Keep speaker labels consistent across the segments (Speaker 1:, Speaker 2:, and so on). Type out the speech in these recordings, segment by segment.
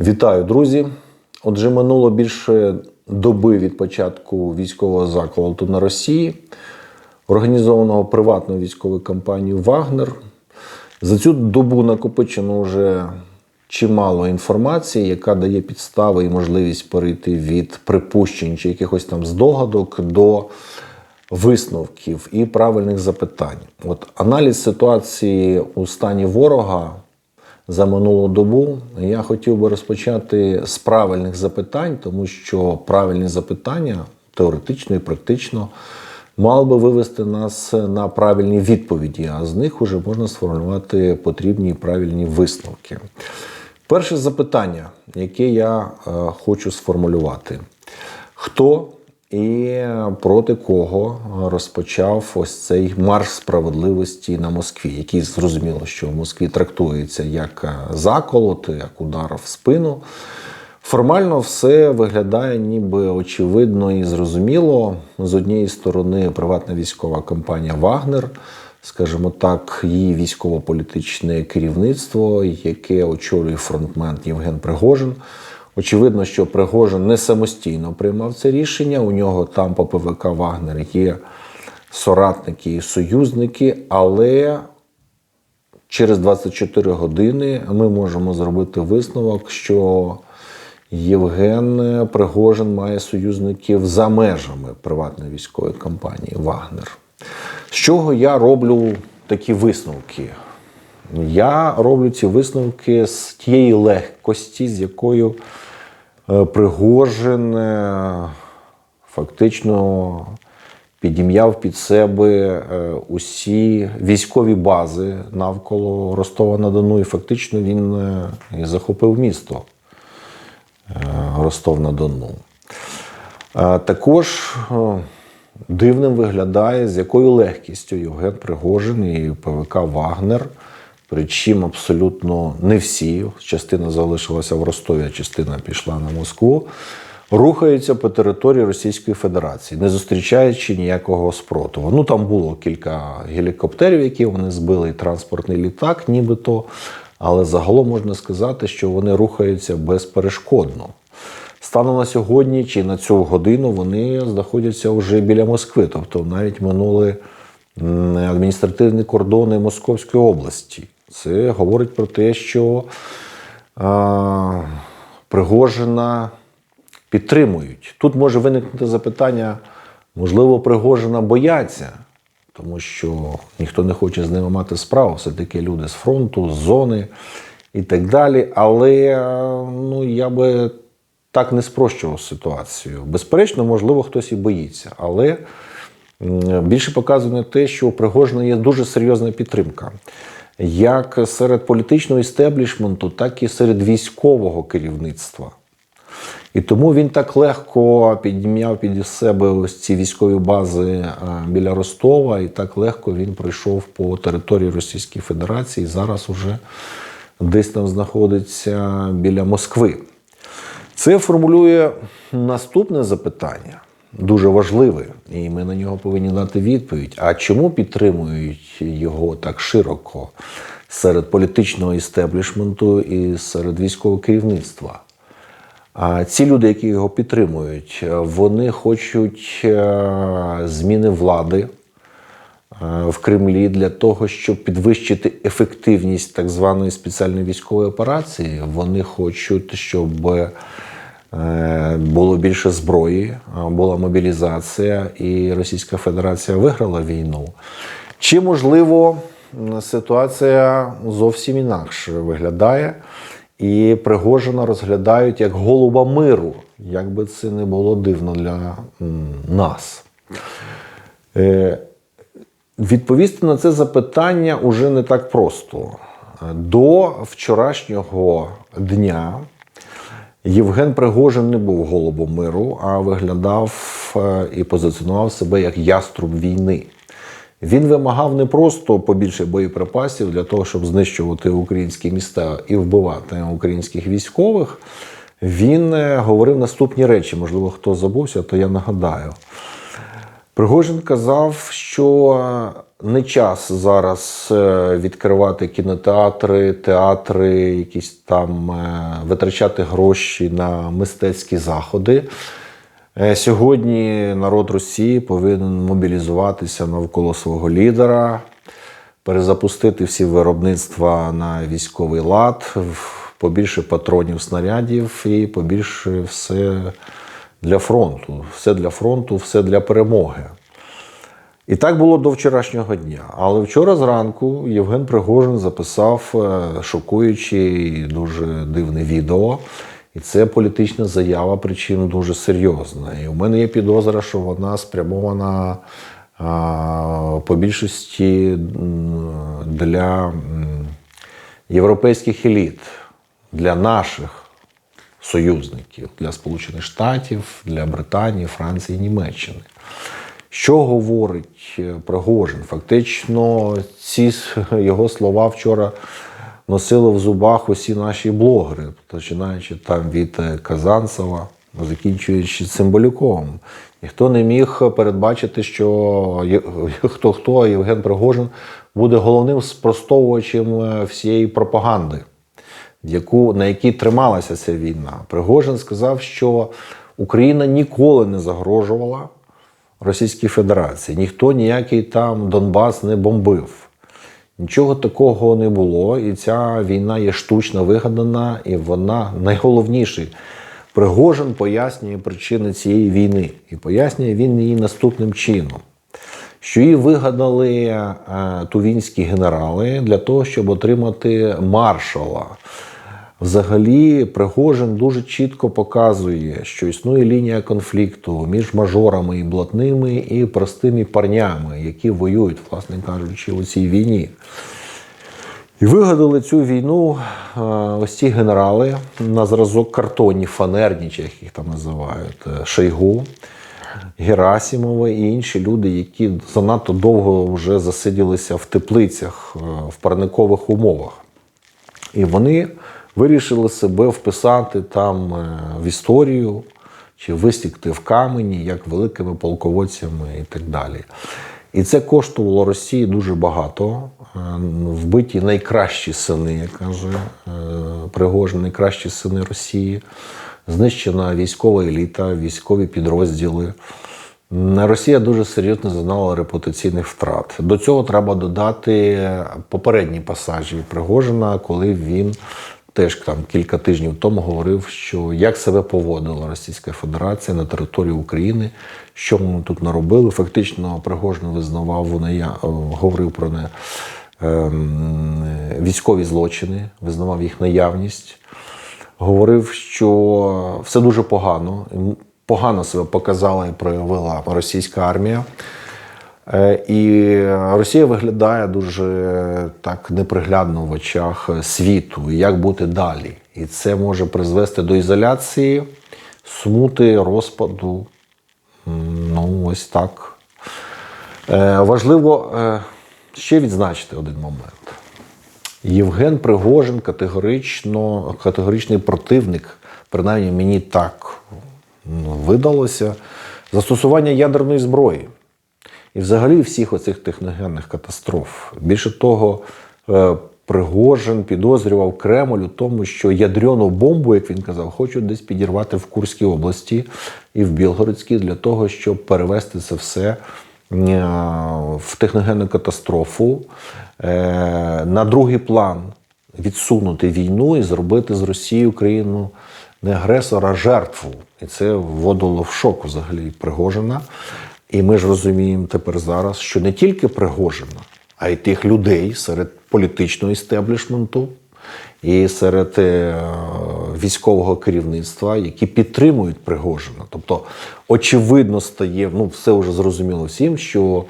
Speaker 1: Вітаю, друзі! Отже, минуло більше доби від початку військового заколоту на Росії, організованого приватною військовою компанією Вагнер. За цю добу накопичено вже чимало інформації, яка дає підстави і можливість перейти від припущень чи якихось там здогадок до висновків і правильних запитань. От аналіз ситуації у стані ворога за минулу добу я хотів би розпочати з правильних запитань, тому що правильні запитання теоретично і практично мали би вивести нас на правильні відповіді, а з них вже можна сформулювати потрібні і правильні висновки. Перше запитання, яке я е, хочу сформулювати: хто і проти кого розпочав ось цей марш справедливості на Москві, який зрозуміло, що в Москві трактується як е, заколот, як удар в спину. Формально все виглядає ніби очевидно і зрозуміло. З однієї сторони, приватна військова компанія Вагнер, скажімо так, її військово-політичне керівництво, яке очолює фронтмен Євген Пригожин. Очевидно, що Пригожин не самостійно приймав це рішення. У нього там по ПВК Вагнер є соратники і союзники, але через 24 години ми можемо зробити висновок, що Євген Пригожин має союзників за межами приватної військової компанії Вагнер. З чого я роблю такі висновки? Я роблю ці висновки з тієї легкості, з якою Пригожин е, фактично підім'яв під себе е, усі військові бази навколо Ростова-на-Дону, і фактично він е, захопив місто Ростов-на-Дону. Також дивним виглядає, з якою легкістю Євген Пригожин і ПВК Вагнер. Причому абсолютно не всі, частина залишилася в Ростові, а частина пішла на Москву, рухаються по території Російської Федерації, не зустрічаючи ніякого спротиву. Ну там було кілька гелікоптерів, які вони збили, і транспортний літак, нібито. Але загалом можна сказати, що вони рухаються безперешкодно. Станом на сьогодні чи на цю годину вони знаходяться вже біля Москви, тобто навіть минули адміністративні кордони Московської області. Це говорить про те, що а, Пригожина підтримують. Тут може виникнути запитання, можливо, Пригожина бояться, тому що ніхто не хоче з ними мати справу. Все таки люди з фронту, з зони і так далі. Але ну, я би так не спрощував ситуацію. Безперечно, можливо, хтось і боїться, але більше показує те, що у Пригожина є дуже серйозна підтримка. Як серед політичного істеблішменту, так і серед військового керівництва. І тому він так легко підняв під себе ось ці військові бази біля Ростова, і так легко він пройшов по території Російської Федерації. і Зараз уже десь там знаходиться біля Москви. Це формулює наступне запитання, дуже важливе, і ми на нього повинні дати відповідь. А чому підтримують його так широко серед політичного істеблішменту і серед військового керівництва? А ці люди, які його підтримують, вони хочуть е, зміни влади е, в Кремлі для того, щоб підвищити ефективність так званої спеціальної військової операції. Вони хочуть, щоб було більше зброї, е, була мобілізація, і Російська Федерація виграла війну. Чи можливо ситуація зовсім інакше виглядає? І Пригожина розглядають як голуба миру, як би це не було дивно для нас. Е, Відповісти на це запитання уже не так просто. До вчорашнього дня Євген Пригожин не був голубом миру, а виглядав е, і позиціонував себе як яструб війни. Він вимагав не просто побільше боєприпасів для того, щоб знищувати українські міста і вбивати українських військових. Він е, говорив наступні речі. Можливо, хто забувся, то я нагадаю. Пригожин казав, що не час зараз е, відкривати кінотеатри, театри, якісь там е, витрачати гроші на мистецькі заходи. Е, Сьогодні народ Росії повинен мобілізуватися навколо свого лідера, перезапустити всі виробництва на військовий лад, побільше патронів снарядів і побільше все для фронту. Все для фронту, все для перемоги. І так було до вчорашнього дня. Але вчора зранку Євген Пригожин записав е, шокуюче і дуже дивне відео. І це політична заява, причому дуже серйозна. І у мене є підозра, що вона спрямована по більшості для європейських еліт, для наших союзників, для Сполучених Штатів, для Британії, Франції, Німеччини. Що говорить е, Пригожин? Фактично, ці його слова вчора носили в зубах усі наші блогери, починаючи там від е, Казанцева, закінчуючи Цимбалюком. Ніхто не міг передбачити, що хто хто Євген Пригожин буде головним спростовувачем е, всієї пропаганди яку, на якій трималася ця війна. Пригожин сказав, що Україна ніколи не загрожувала Російській Федерації. Ніхто ніякий там Донбас не бомбив. Нічого такого не було, і ця війна є штучно вигадана, і вона найголовніший. Пригожин пояснює причини цієї війни. І пояснює він її наступним чином що її вигадали е, тувінські генерали для того, щоб отримати маршала. Взагалі, Пригожин дуже чітко показує, що існує лінія конфлікту між мажорами і блатними і простими парнями, які воюють, власне кажучи, у цій війні. І вигадали цю війну е, ось ці генерали на зразок картонні, фанерні, чи як їх там називають, е, Шойгу, Герасімова і інші люди, які занадто довго вже засиділися в теплицях е, в парникових умовах. І вони вирішили себе вписати там е, в історію чи висікти в камені як великими полководцями і так далі. І це коштувало Росії дуже багато. Е, Вбиті найкращі сини, як каже е, Пригожин, найкращі сини Росії. Знищена військова еліта, військові підрозділи. Росія дуже серйозно зазнала репутаційних втрат. До цього треба додати попередні пасажі Пригожина, коли він теж там кілька тижнів тому говорив, що як себе поводила Російська Федерація на території України, що вони тут наробили. Фактично, Пригожин визнавав вони я говорив про не ем, військові злочини, визнавав їх наявність говорив, що все дуже погано. Погано себе показала і проявила російська армія. Е, І Росія виглядає дуже так неприглядно в очах світу. Як бути далі? І це може призвести до ізоляції, смути, розпаду. Ну, ось так. Е, Важливо е, ще відзначити один момент. Євген Пригожин категорично, категоричний противник, принаймні мені так видалося, застосування ядерної зброї. І взагалі всіх оцих техногенних катастроф. Більше того, е, Пригожин підозрював Кремль у тому, що ядерну бомбу, як він казав, хочуть десь підірвати в Курській області і в Білгородській для того, щоб перевести це все е, в техногенну катастрофу, е, на другий план відсунути війну і зробити з Росією країну не агресора, а жертву. І це вводило в шок взагалі Пригожина. І ми ж розуміємо тепер зараз, що не тільки Пригожина, а й тих людей серед політичного істеблішменту і серед е, військового керівництва, які підтримують Пригожина. Тобто, очевидно, стає, ну все вже зрозуміло всім, що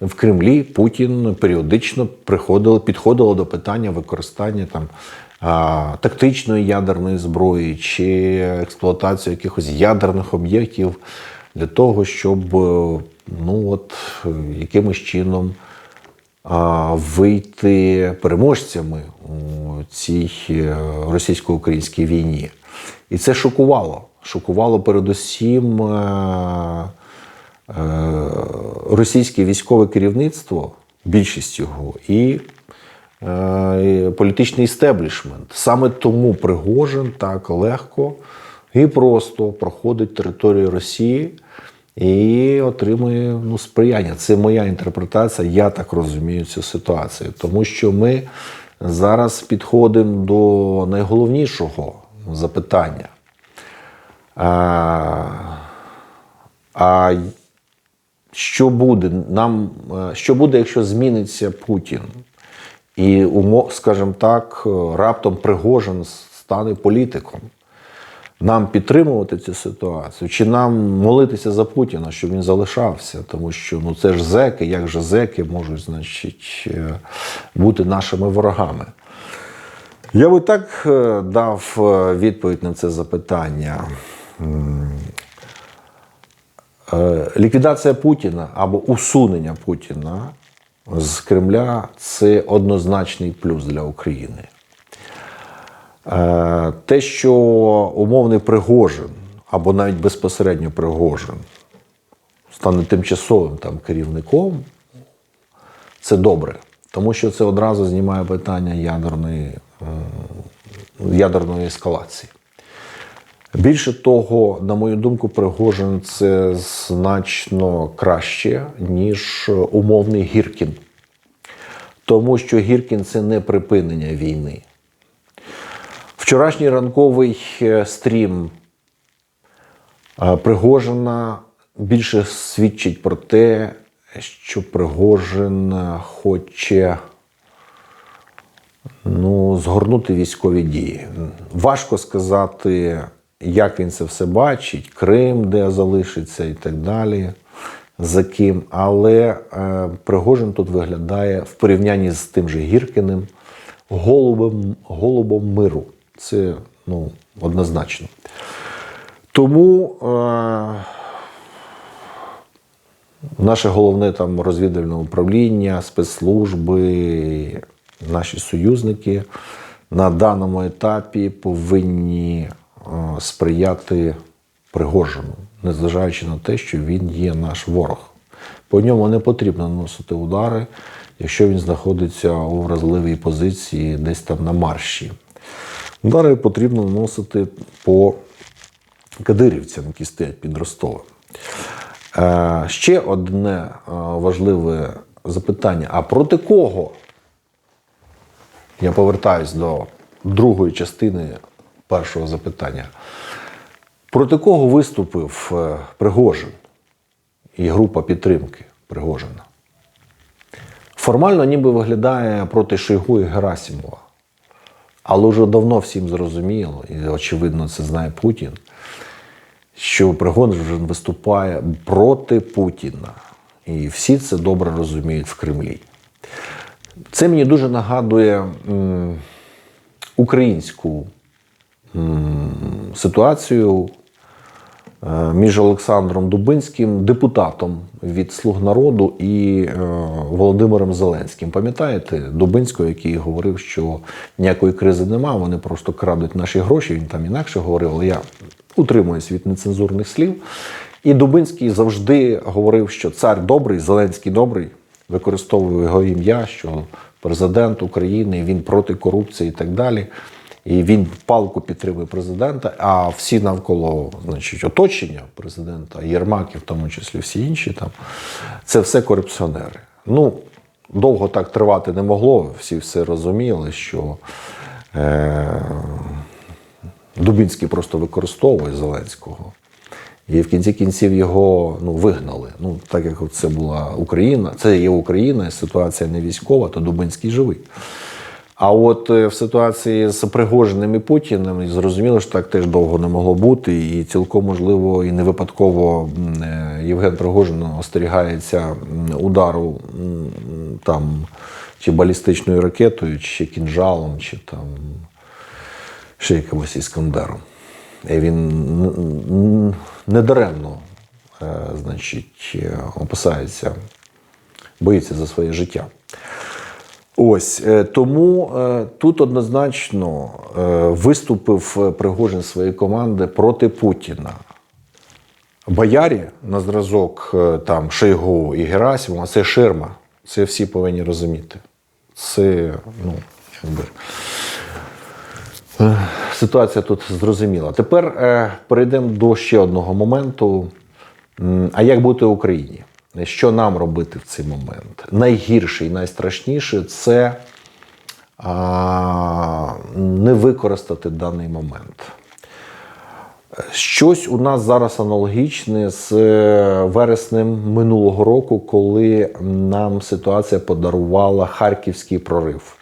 Speaker 1: в Кремлі Путін періодично приходило, підходило до питання використання там. Тактичної ядерної зброї чи експлуатацію якихось ядерних об'єктів для того, щоб е, ну от якимось чином вийти переможцями у цій е, російсько-українській війні. І це шокувало. Шокувало передусім е, російське військове керівництво, більшість його, і політичний істеблішмент. Саме тому Пригожин так легко і просто проходить територію Росії і отримує ну, сприяння. Це моя інтерпретація, я так розумію цю ситуацію. Тому що ми зараз підходимо до найголовнішого запитання. А, а що буде нам, що буде, якщо зміниться Путін? І скажімо так, раптом Пригожин стане політиком. Нам підтримувати цю ситуацію, чи нам молитися за Путіна, щоб він залишався, тому що ну це ж зеки, як же зеки можуть, значить, е, бути нашими ворогами. Я би так е, дав е, відповідь на це запитання. Ліквідація Путіна або усунення Путіна з Кремля це однозначний плюс для України. Е, Те, що умовний Пригожин або навіть безпосередньо Пригожин стане тимчасовим там керівником, це добре, тому що це одразу знімає питання ядерної, ядерної ескалації. Більше того, на мою думку, Пригожин це значно краще, ніж умовний Гіркін. Тому що Гіркін це не припинення війни. Вчорашній ранковий е, стрім Пригожина більше свідчить про те, що Пригожин хоче ну, згорнути військові дії. Важко сказати, як він це все бачить, Крим, де залишиться і так далі, за ким. Але е, Пригожин тут виглядає в порівнянні з тим же Гіркиним голубом, голубом миру. Це ну, однозначно. Тому е, наше головне там розвідувальне управління, спецслужби, наші союзники на даному етапі повинні е, сприяти Пригожину, незважаючи на те, що він є наш ворог. По ньому не потрібно наносити удари, якщо він знаходиться у вразливій позиції десь там на марші. Удари потрібно наносити по кадирівцям, які стоять під Ростовом. Е, ще одне е, важливе запитання: а проти кого? Я повертаюсь до другої частини першого запитання. Проти кого виступив е, Пригожин і група підтримки Пригожина? Формально ніби виглядає проти Шойгу і Герасимова. Але вже давно всім зрозуміло, і очевидно, це знає Путін, що Пригожин виступає проти Путіна. І всі це добре розуміють в Кремлі. Це мені дуже нагадує українську ситуацію між Олександром Дубинським, депутатом від Слуг народу, і е, Володимиром Зеленським. Пам'ятаєте Дубинського, який говорив, що ніякої кризи немає, вони просто крадуть наші гроші. Він там інакше говорив, але я утримуюсь від нецензурних слів. І Дубинський завжди говорив, що цар добрий, Зеленський добрий, використовував його ім'я, що президент України, він проти корупції і так далі. І він палку підтримує президента, а всі навколо значить, оточення президента, Єрмак і в тому числі всі інші, там, це все корупціонери. Ну, довго так тривати не могло, всі все розуміли, що е, Дубінський просто використовує Зеленського. І в кінці кінців його ну, вигнали. Ну, так як це була Україна, це є Україна, ситуація не військова, то Дубинський живий. А от е, в ситуації з Пригожиним і Путіним зрозуміло, що так теж довго не могло бути, і цілком можливо і не випадково е, Євген Пригожин остерігається удару там чи балістичною ракетою, чи кінжалом, чи там ще якимось іскандером. І він недаремно, е, значить, опасається, боїться за своє життя. Ось е, тому е, тут однозначно е, виступив Пригожин своєї команди проти Путіна. боярі на зразок там Шойгу і Герасимова це ширма. Це всі повинні розуміти. Це, ну, якби. Ситуація тут зрозуміла. Тепер перейдемо до ще одного моменту. А як бути в Україні? Що нам робити в цей момент? Найгірше і найстрашніше це а, не використати даний момент. Щось у нас зараз аналогічне з е, вереснем минулого року, коли нам ситуація подарувала харківський прорив.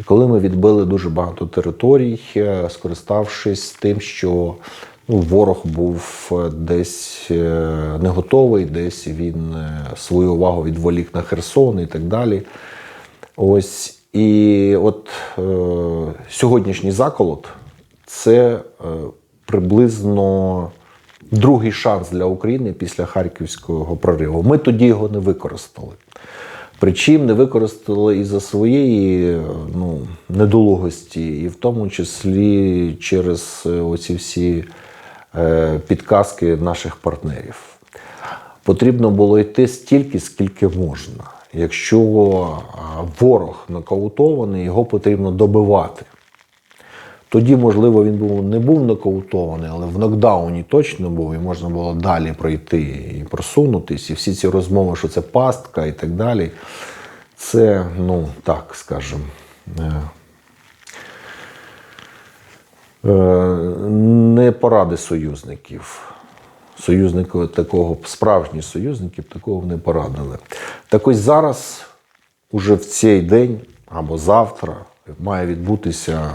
Speaker 1: І коли ми відбили дуже багато територій, е, скориставшись тим, що ну, ворог був е, десь е, не готовий, десь він е, свою увагу відволік на Херсон і так далі. Ось і от е, сьогоднішній заколот це е, приблизно другий шанс для України після харківського прориву. Ми тоді його не використали. Причим не використали із-за своєї е, ну, недолугості, і в тому числі через оці всі підказки наших партнерів. Потрібно було йти стільки, скільки можна. Якщо ворог нокаутований, його потрібно добивати. Тоді, можливо, він був не був нокаутований, але в нокдауні точно був, і можна було далі пройти і просунутись. І всі ці розмови, що це пастка і так далі. Це, ну так скажемо, е, е, не поради союзників. Союзники такого, справжні союзники такого не порадили. Так ось зараз, уже в цей день або завтра, має відбутися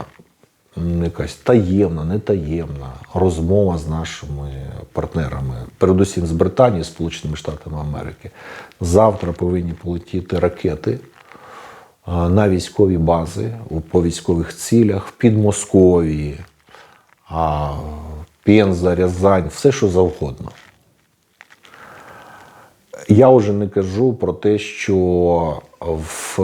Speaker 1: якась таємна, не таємна розмова з нашими партнерами, передусім з Британії, Сполученими Штатами Америки. Завтра повинні полетіти ракети на військові бази по військових цілях в Підмосков'ї, Пенза, Рязань, все що завгодно. Я вже не кажу про те, що в,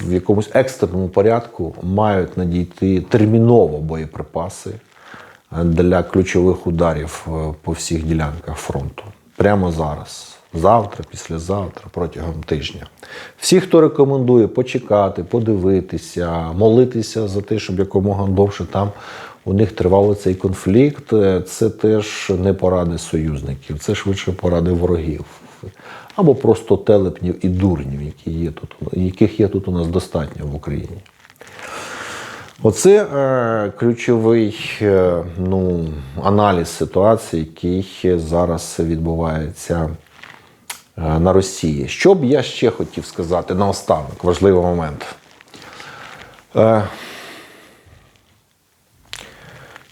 Speaker 1: в якомусь екстреному порядку мають надійти терміново боєприпаси для ключових ударів е, по всіх ділянках фронту. Прямо зараз. Завтра, післязавтра, протягом тижня. Всі, хто рекомендує почекати, подивитися, молитися за те, щоб якомога довше там у них тривав цей конфлікт, е, це теж не поради союзників, це швидше поради ворогів. Або просто телепнів і дурнів, які є тут, яких є тут у нас достатньо в Україні. Оце е, ключовий е, ну, аналіз ситуації, який зараз відбувається е, на Росії. Що б я ще хотів сказати наостанок, важливий момент. Е,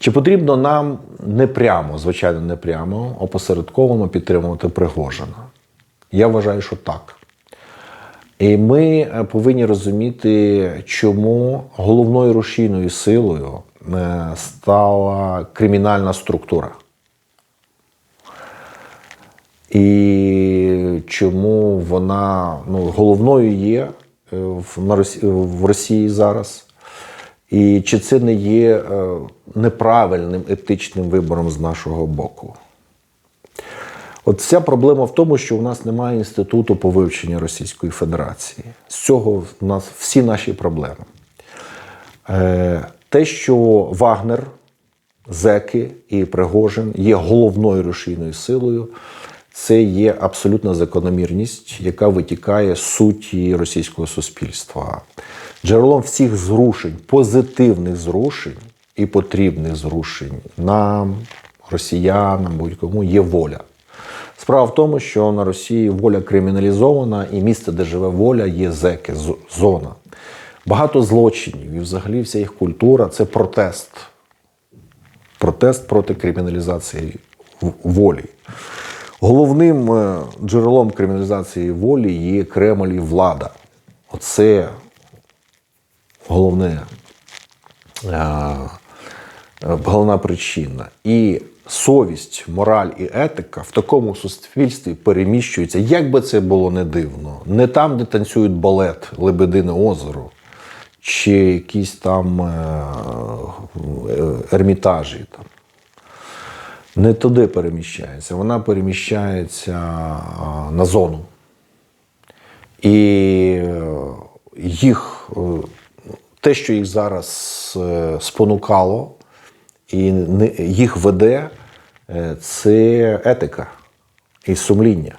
Speaker 1: чи потрібно нам не прямо, звичайно, не прямо, опосередковано підтримувати Пригожина? Я вважаю, що так. І ми е, повинні розуміти, чому головною рушійною силою е, стала кримінальна структура. І чому вона ну, головною є е, в, Росії зараз. І чи це не є е, неправильним етичним вибором з нашого боку? От вся проблема в тому, що у нас немає інституту по вивченню Російської Федерації. З цього в нас всі наші проблеми. Е, те, що Вагнер, Зеки і Пригожин є головною рушійною силою, це є абсолютна закономірність, яка витікає з суті російського суспільства. Джерелом всіх зрушень, позитивних зрушень і потрібних зрушень нам, росіянам, будь-кому є воля. Справа в тому, що на Росії воля криміналізована, і місце, де живе воля, є зеки, зона. Багато злочинів і взагалі вся їх культура це протест. Протест проти криміналізації волі. Головним е, джерелом криміналізації волі є Кремль і влада. Оце головне, е, головна причина. І совість, мораль і етика в такому суспільстві переміщуються, як би це було не дивно, не там, де танцюють балет, Лебедине озеро, чи якісь там е, е, ермітажі. Там. не туди переміщається, вона переміщається на зону. І їх, те, що їх зараз е, спонукало і їх веде, е, це етика і сумління.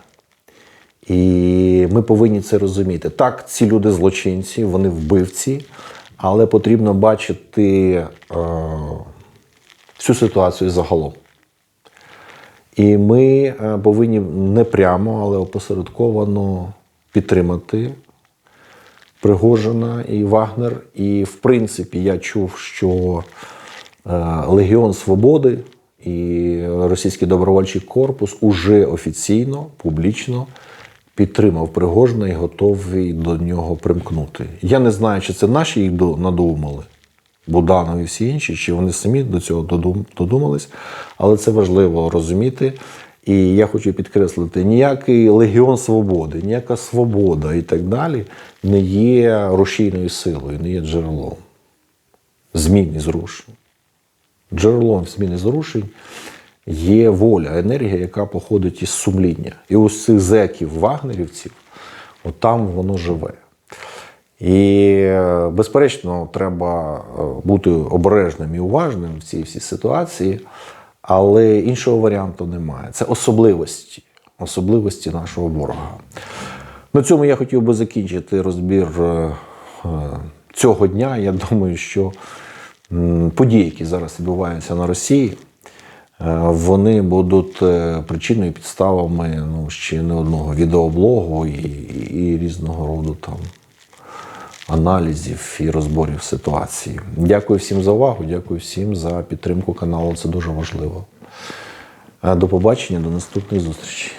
Speaker 1: І ми повинні це розуміти. Так, ці люди злочинці, вони вбивці, але потрібно бачити е, всю ситуацію загалом. І ми е, повинні не прямо, але опосередковано підтримати Пригожина і Вагнер. І, в принципі, я чув, що е, Легіон Свободи і Російський добровольчий корпус уже офіційно, публічно підтримав Пригожина і готовий до нього примкнути. Я не знаю, чи це наші їх надумали. Буданов і всі інші, чи вони самі до цього додумались, але це важливо розуміти. І я хочу підкреслити: ніякий легіон свободи, ніяка свобода і так далі не є рушійною силою, не є джерелом змін і зрушень. Джерелом змін і зрушень є воля, енергія, яка походить із сумління. І ось цих зеків, вагнерівців, от там воно живе. І, безперечно, треба е, бути обережним і уважним в цій всій ситуації, але іншого варіанту немає. Це особливості, особливості нашого ворога. На цьому я хотів би закінчити розбір е, е, цього дня. Я думаю, що події, які зараз відбуваються на Росії, е, вони будуть причиною підставами ну, ще не одного відеоблогу і, і різного роду там аналізів і розборів ситуації. Дякую всім за увагу, дякую всім за підтримку каналу. Це дуже важливо. Е, До побачення, до наступних зустрічей.